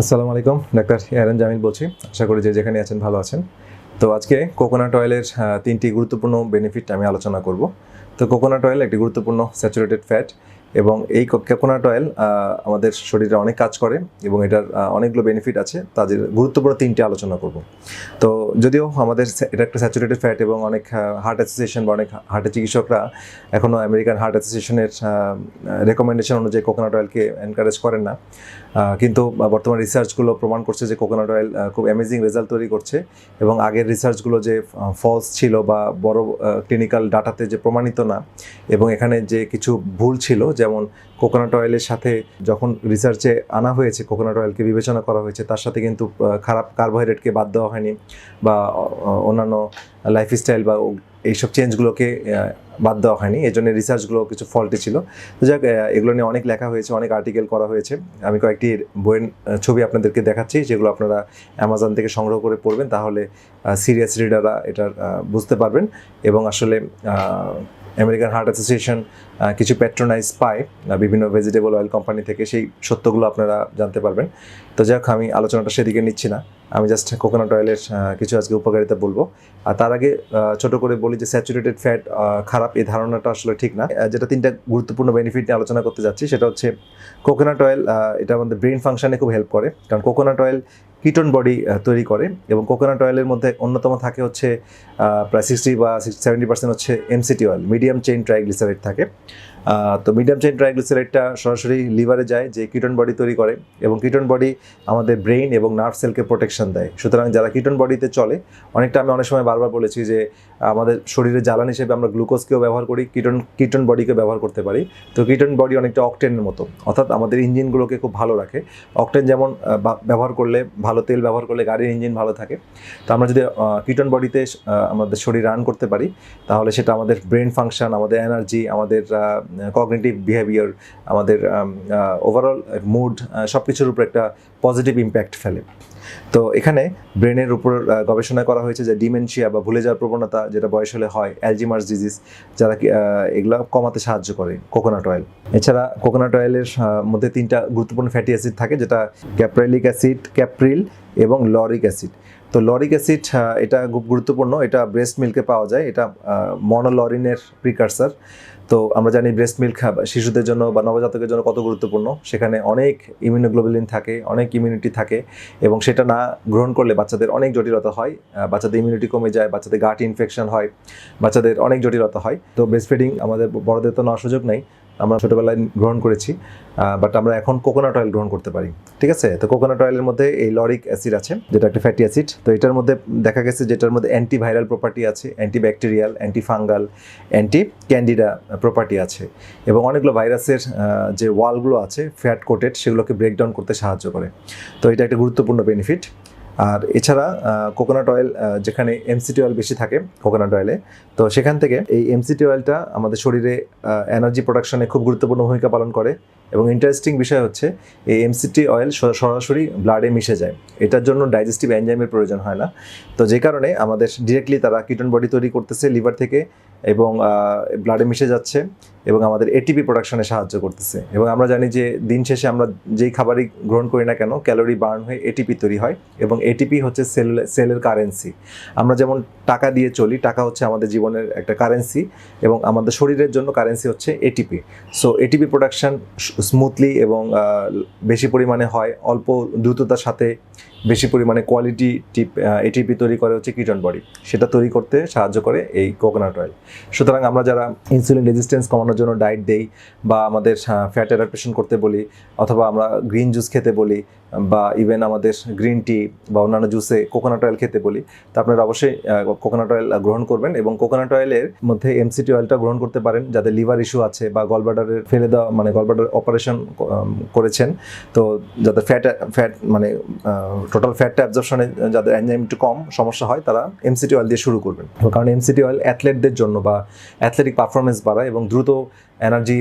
আসসালামু আলাইকুম, ডাক্তার এয়ারান জামিল বলছি। আশা করি যে যেখানে আছেন ভালো আছেন। তো আজকে কোকোনাট অয়েলের তিনটি গুরুত্বপূর্ণ বেনিফিট আমি আলোচনা করব। তো কোকোনাট অয়েল একটি গুরুত্বপূর্ণ স্যাচুরেটেড ফ্যাট এবং এই কোকোনাট অয়েল আমাদের শরীরে অনেক কাজ করে এবং এটার অনেকগুলো বেনিফিট আছে। তাদের গুরুত্বপূর্ণ তিনটি আলোচনা করব। তো যদিও আমাদের এটা একটা স্যাচুরেটেড ফ্যাট এবং অনেক হার্ট অ্যাসোসিয়েশন বা অনেক হার্টের চিকিৎসকরা এখনও আমেরিকান হার্ট অ্যাসোসিয়েশনের রেকমেন্ডেশন অনুযায়ী কোকোনাট অয়েলকে এনকারেজ করেন না। কিন্তু বর্তমান রিসার্চগুলো প্রমাণ করছে যে কোকোনাট অয়েল খুব অ্যামেজিং রেজাল্ট তৈরি করছে এবং আগের রিসার্চগুলো যে ফলস ছিল বা বড় ক্লিনিক্যাল ডাটাতে যে প্রমাণিত না এবং এখানে যে কিছু ভুল ছিল যেমন কোকোনাট অয়েলের সাথে যখন রিসার্চে আনা হয়েছে কোকোনাট অয়েলকে বিবেচনা করা হয়েছে তার সাথে কিন্তু খারাপ কার্বোহাইড্রেটকে বাদ দেওয়া হয়নি বা অন্যান্য লাইফস্টাইল বা এইসব চেঞ্জগুলোকে বাদ দেওয়া হয়নি। এই জন্য রিসার্চগুলো কিছু ফল্টে ছিল। তো যাক এগুলো নিয়ে অনেক লেখা হয়েছে অনেক আর্টিকেল করা হয়েছে। আমি কয়েকটি বইয়ের ছবি আপনাদেরকে দেখাচ্ছি যেগুলো আপনারা অ্যামাজন থেকে সংগ্রহ করে পড়বেন। তাহলে সিরিয়াস রিডাররা আহ, বুঝতে পারবেন। এবং আসলে আমেরিকান হার্ট অ্যাসোসিয়েশন কিছু প্যাট্রোনাইজ পায় বিভিন্ন ভেজিটেবল অয়েল কোম্পানি থেকে সেই সত্যগুলো আপনারা জানতে পারবেন। তো যাক আমি আলোচনাটা সেদিকে নিচ্ছি না। আমি জাস্ট কোকোনাট অয়েলের কিছু আজকে উপকারিতা বলব। আর তার আগে ছোট করে বলি যে স্যাচুরেটেড ফ্যাট খারাপ, এই ধারণাটা আসলে ঠিক না। যেটা তিনটা গুরুত্বপূর্ণ বেনিফিট নিয়ে আলোচনা করতে যাচ্ছি, সেটা হচ্ছে কোকোনাট অয়েল এটা আমাদের ব্রেন ফাংশনে খুব হেল্প করে। কারণ কোকোনাট অয়েল কিটন বডি তৈরি করে এবং কোকোনাট অয়েলের মধ্যে অন্যতম থাকে হচ্ছে প্রায় সিক্সটি বা সেভেন্টি পার্সেন্ট হচ্ছে MCT oil medium chain triglyceride থাকে। তো মিডিয়াম চেইন ট্রাইগ্লিসারাইডটা সরাসরি লিভারে যায়, যে কিটন বডি তৈরি করে এবং কিটন বডি আমাদের ব্রেইন এবং নার্ভ সেলকে প্রোটেকশন দেয়। সুতরাং যারা কিটন বডিতে চলে, অনেকটা আমি অনেক সময় বারবার বলেছি যে আমাদের শরীরে জ্বালানি হিসেবে আমরা গ্লুকোজকেও ব্যবহার করি কিটন কিটন বডিকে ব্যবহার করতে পারি। তো কিটন বডি অনেকটা অকটেনের মতো, অর্থাৎ আমাদের ইঞ্জিনগুলোকে খুব ভালো রাখে। অকটেন যেমন ব্যবহার করলে ভালো তেল ব্যবহার করলে গাড়ির ইঞ্জিন ভালো থাকে। তো আমরা যদি কিটন বডিতে আমাদের শরীর রান করতে পারি, তাহলে সেটা আমাদের ব্রেন ফাংশন আমাদের এনার্জি আমাদের কগনিটিভ বিহেভিয়ার আমাদের ওভারঅল মুড সব কিছুর উপর একটা পজিটিভ ইম্প্যাক্ট ফেলে। তো এখানে ব্রেনের উপর গবেষণা করা হয়েছে যে ডিমেনশিয়া বা ভুলে যাওয়ার প্রবণতা, যেটা বয়স হলে হয় অ্যালজিমার্স ডিজিজ যারা এগুলো কমাতে সাহায্য করে কোকোনাট অয়েল এছাড়া কোকোনাট অয়েলের মধ্যে তিনটা গুরুত্বপূর্ণ ফ্যাটি অ্যাসিড থাকে, যেটা ক্যাপ্রাইলিক অ্যাসিড ক্যাপ্রিল এবং লরিক অ্যাসিড। তো লরিক অ্যাসিড এটা খুব গুরুত্বপূর্ণ। এটা ব্রেস্ট মিল্কে পাওয়া যায়। এটা মনোলরিনের প্রিকারসার তো আমরা জানি ব্রেস্ট মিল্ক শিশুদের জন্য বা নবজাতকের জন্য কত গুরুত্বপূর্ণ। সেখানে অনেক ইমিউনোগ্লোবুলিন থাকে, অনেক ইমিউনিটি থাকে এবং সেটা না গ্রহণ করলে বাচ্চাদের অনেক জটিলতা হয়। বাচ্চাদের ইমিউনিটি কমে যায়, বাচ্চাদের গাট ইনফেকশন হয়, বাচ্চাদের অনেক জটিলতা হয়। তো ব্রেস্ট ফিডিং আমাদের বড়দের তো নেওয়ার সুযোগ নেই। আমরা ছোটোবেলায় গ্রহণ করেছি বাট আমরা এখন কোকোনাট অয়েল গ্রহণ করতে পারি। ঠিক আছে? তো কোকোনাট অয়েলের মধ্যে এই লরিক অ্যাসিড আছে, যেটা একটা ফ্যাটি অ্যাসিড তো এটার মধ্যে দেখা গেছে যেটার মধ্যে অ্যান্টিভাইরাল প্রপার্টি আছে antibacterial antifungal anti candida property আছে। এবং অনেকগুলো ভাইরাসের যে ওয়ালগুলো আছে ফ্যাট কোটেড সেগুলোকে ব্রেকডাউন করতে সাহায্য করে। তো এটা একটা গুরুত্বপূর্ণ বেনিফিট আর এছাড়া কোকোনাট অয়েল যেখানে এমসিটি অয়েল বেশি থাকে কোকোনাট অয়েলে তো সেখান থেকে এই এমসিটি অয়েলটা আমাদের শরীরে এনার্জি প্রোডাকশনে খুব গুরুত্বপূর্ণ ভূমিকা পালন করে এবং ইন্টারেস্টিং বিষয় হচ্ছে, এই এমসিটি অয়েল সরাসরি ব্লাডে মিশে যায়। এটার জন্য ডাইজেস্টিভ এনজাইমের প্রয়োজন হয় না। তো যে কারণে আমাদের ডিরেক্টলি তারা কিটন বডি তৈরি করতেছে লিভার থেকে এবং ব্লাডে মিশে যাচ্ছে এবং আমাদের এটিপি প্রোডাকশনে সাহায্য করতেছে। এবং আমরা জানি যে দিন শেষে আমরা যেই খাবারই গ্রহণ করি না কেন ক্যালোরি বার্ন হয়ে এটিপি তৈরি হয় এবং এটিপি হচ্ছে সেল সেলের কারেন্সি আমরা যেমন টাকা দিয়ে চলি, টাকা হচ্ছে আমাদের জীবনের একটা কারেন্সি এবং আমাদের শরীরের জন্য কারেন্সি হচ্ছে ATP so ATP production smoothly এবং বেশি পরিমাণে হয়, অল্প দ্রুততার সাথে বেশি পরিমাণে কোয়ালিটি টিপ এটিপি তৈরি করে হচ্ছে কিটন বডি সেটা তৈরি করতে সাহায্য করে এই কোকোনাট অয়েল সুতরাং আমরা যারা ইনসুলিন রেজিস্ট্যান্স কমানোর জন্য ডায়েট দেই বা আমাদের ফ্যাট অ্যাডাপ্টেশন করতে বলি অথবা আমরা গ্রিন জুস খেতে বলি বা ইভেন আমাদের গ্রিন টি বা অন্যান্য জুসে কোকোনাট অয়েল খেতে বলি, তা আপনারা অবশ্যই কোকোনাট অয়েল গ্রহণ করবেন এবং কোকোনাট অয়েলের মধ্যে এমসিটি অয়েলটা গ্রহণ করতে পারেন যাদের লিভার ইস্যু আছে বা গলবাডারের ফেলে দেওয়া মানে গলবাডার অপারেশন করেছেন। তো যাদের ফ্যাট ফ্যাট মানে টোটাল ফ্যাটটা অ্যাবজর্পশনে যাদের এনজাইম একটু কম, সমস্যা হয়, তারা এমসিটি অয়েল দিয়ে শুরু করবেন। কারণ এমসিটি অয়েল অ্যাথলেটদের জন্য বা অ্যাথলেটিক পারফরমেন্স বাড়ায় এবং দ্রুত এনার্জি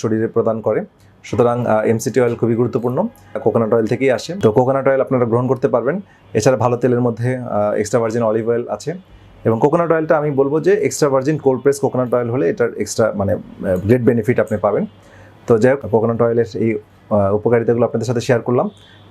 শরীরে প্রদান করে। সুতরাং এমসিটি অয়েল খুবই গুরুত্বপূর্ণ। কোকোনাট অয়েল থেকেই আসে। তো কোকোনাট অয়েল আপনারা গ্রহণ করতে পারবেন। এছাড়া ভালো তেলের মধ্যে এক্সট্রা ভার্জিন অলিভ অয়েল আছে। এবং কোকোনাট অয়েলটা আমি বলব যে extra virgin cold press coconut oil হলে এটার এক্সট্রা মানে গ্রেট বেনিফিট আপনি পাবেন। তো যাই হোক কোকোনাট অয়েলের এই উপকারিতাগুলো আপনাদের সাথে শেয়ার করলাম।